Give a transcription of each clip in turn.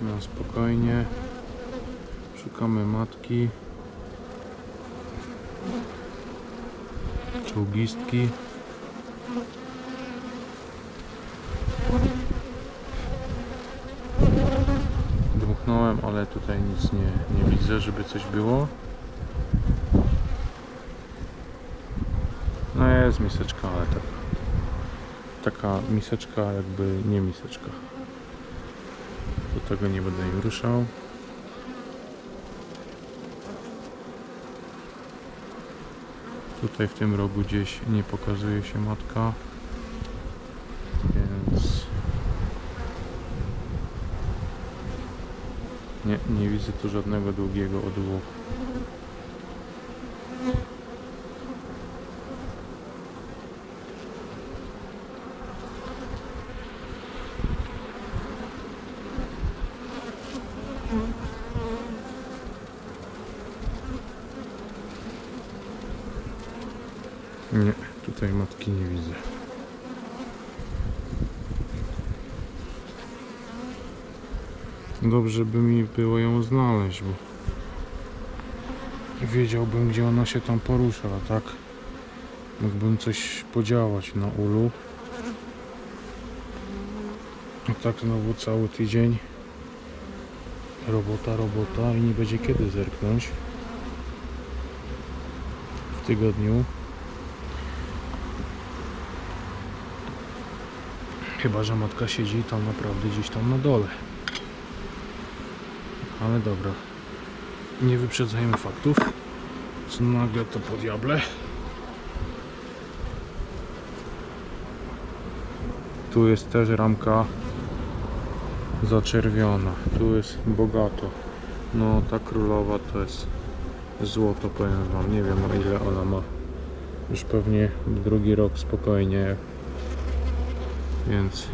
No spokojnie. Szukamy matki. Czołgistki. Dmuchnąłem, ale tutaj nic nie, nie widzę, żeby coś było. No jest miseczka, ale tak, taka miseczka jakby nie miseczka. Do tego nie będę im ruszał. Tutaj w tym rogu gdzieś nie pokazuje się matka. Więc nie, nie widzę tu żadnego długiego odwłoku. Nie, tutaj matki nie widzę. Dobrze by mi było ją znaleźć, bo wiedziałbym gdzie ona się tam porusza, a tak mógłbym coś podziałać na ulu. A tak znowu cały tydzień robota, robota i nie będzie kiedy zerknąć w tygodniu. Chyba, że matka siedzi tam naprawdę gdzieś tam na dole. Ale dobra. Nie wyprzedzajmy faktów. Co nagle to po diable. Tu jest też ramka zaczerwiona. Tu jest bogato. No ta królowa to jest złoto powiem wam. Nie wiem o ile ona ma. Już pewnie drugi rok spokojnie więc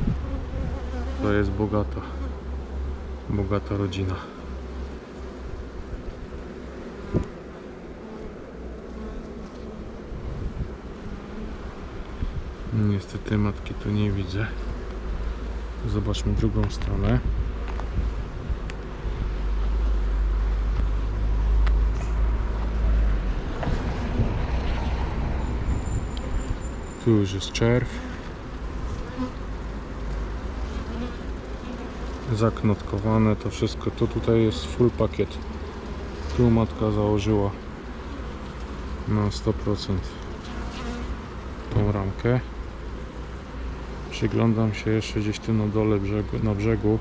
to jest bogata bogata rodzina. Niestety matki tu nie widzę. Zobaczmy drugą stronę. Tu już jest czerw zaknotkowane to wszystko. To tutaj jest full pakiet. Tu matka założyła na 100% tą ramkę. Przyglądam się jeszcze gdzieś tu na dole brzegu, na brzegu,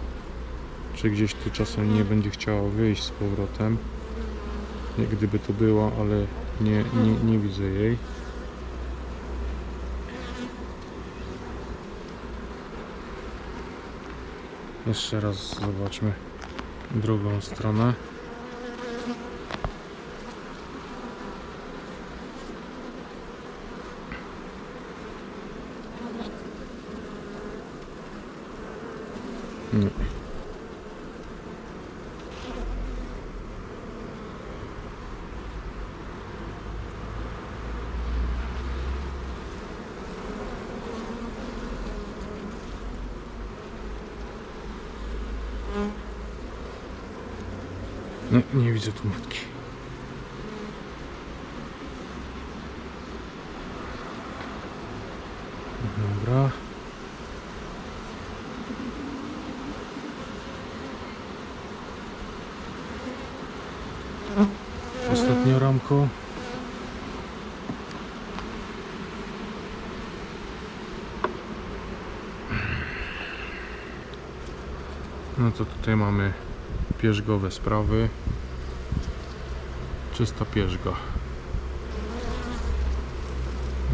czy gdzieś tu czasem nie będzie chciała wyjść z powrotem. Gdyby tu była, ale nie, nie, nie widzę jej. Jeszcze raz zobaczmy drugą stronę. Nie. Nie, nie widzę tu matki. Dobra. Ostatnia ramko. No to tutaj mamy pierzgowe sprawy. Czysta pierzga.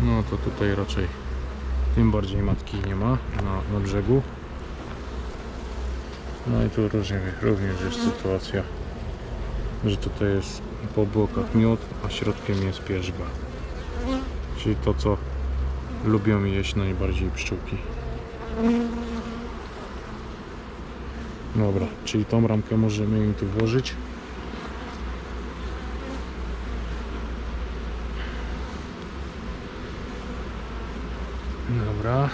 No to tutaj raczej tym bardziej matki nie ma na, na brzegu. No i tu różnie, również jest sytuacja, że tutaj jest po bokach miód, a środkiem jest pierzga. Czyli to co lubią jeść najbardziej pszczółki. Dobra, czyli tą ramkę możemy im tu włożyć. Dobra.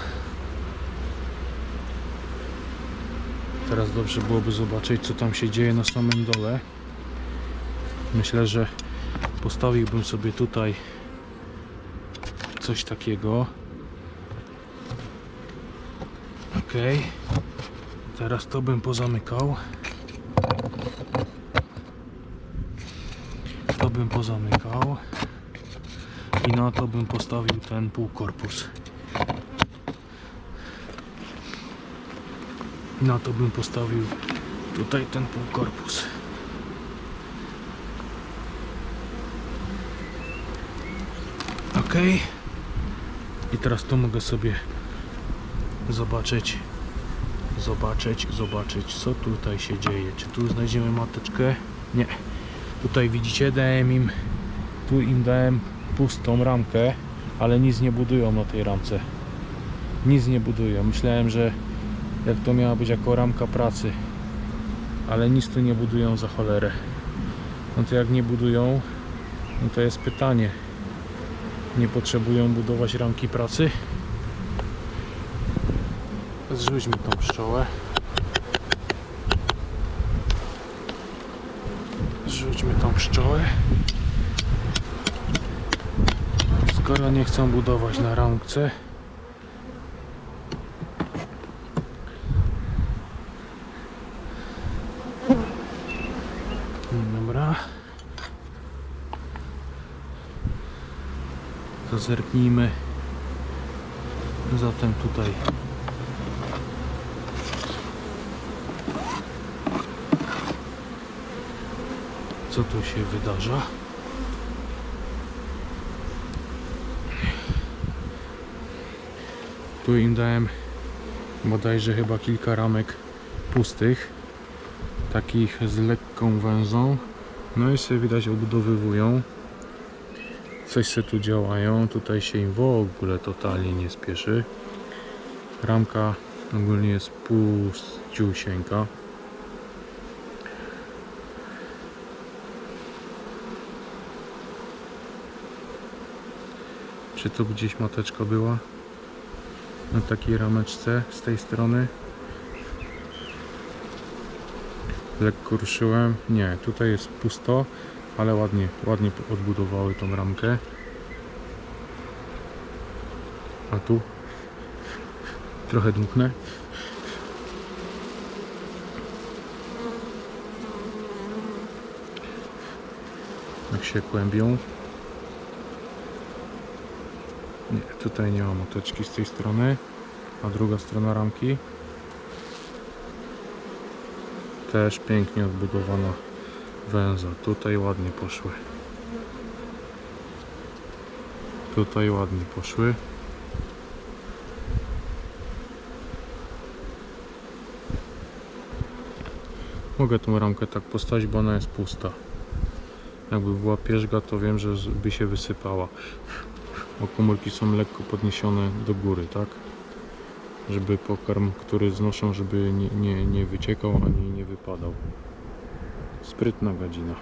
Teraz dobrze byłoby zobaczyć, co tam się dzieje na samym dole. Myślę, że postawiłbym sobie tutaj coś takiego. Ok. Teraz to bym pozamykał. To bym pozamykał. I na to bym postawił ten półkorpus. Na to bym postawił tutaj ten półkorpus. Ok. I teraz tu mogę sobie zobaczyć, zobaczyć, zobaczyć co tutaj się dzieje. Czy tu znajdziemy mateczkę? Nie. Tutaj widzicie, dałem im, tu im dałem pustą ramkę, ale nic nie budują na tej ramce. Nic nie budują. Myślałem, że jak to miała być jako ramka pracy, ale nic tu nie budują za cholerę. No to jak nie budują, no to jest pytanie. Nie potrzebują budować ramki pracy? Zrzućmy tą pszczołę. Zrzućmy tą pszczołę. Skoro nie chcą budować na ramce, Dobra. To zerknijmy. Zatem tutaj co tu się wydarza? Tu im dałem bodajże chyba kilka ramek pustych takich z lekką węzą. No i sobie widać odbudowywują. Coś se tu działają. Tutaj się im w ogóle totalnie nie spieszy. Ramka ogólnie jest puściusieńka. Czy tu gdzieś mateczka była? Na takiej rameczce z tej strony. lekko ruszyłem. Nie, tutaj jest pusto, ale ładnie, ładnie odbudowały tą ramkę. A tu trochę dmuchnę. Jak się kłębią. Nie, tutaj nie ma moteczki z tej strony. A druga strona ramki też pięknie odbudowana węza. Tutaj ładnie poszły. Tutaj ładnie poszły. Mogę tą ramkę tak postawić, bo ona jest pusta. Jakby była pierzga, to wiem, że by się wysypała. Bo komórki są lekko podniesione do góry, tak? żeby pokarm, który znoszą, żeby nie, nie, nie wyciekał ani nie wypadał. Sprytna gadzina.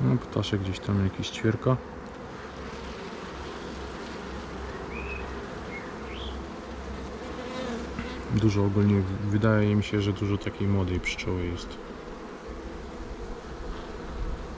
No, ptaszek gdzieś tam jakiś ćwierka. Dużo ogólnie, wydaje mi się, że dużo takiej młodej pszczoły jest.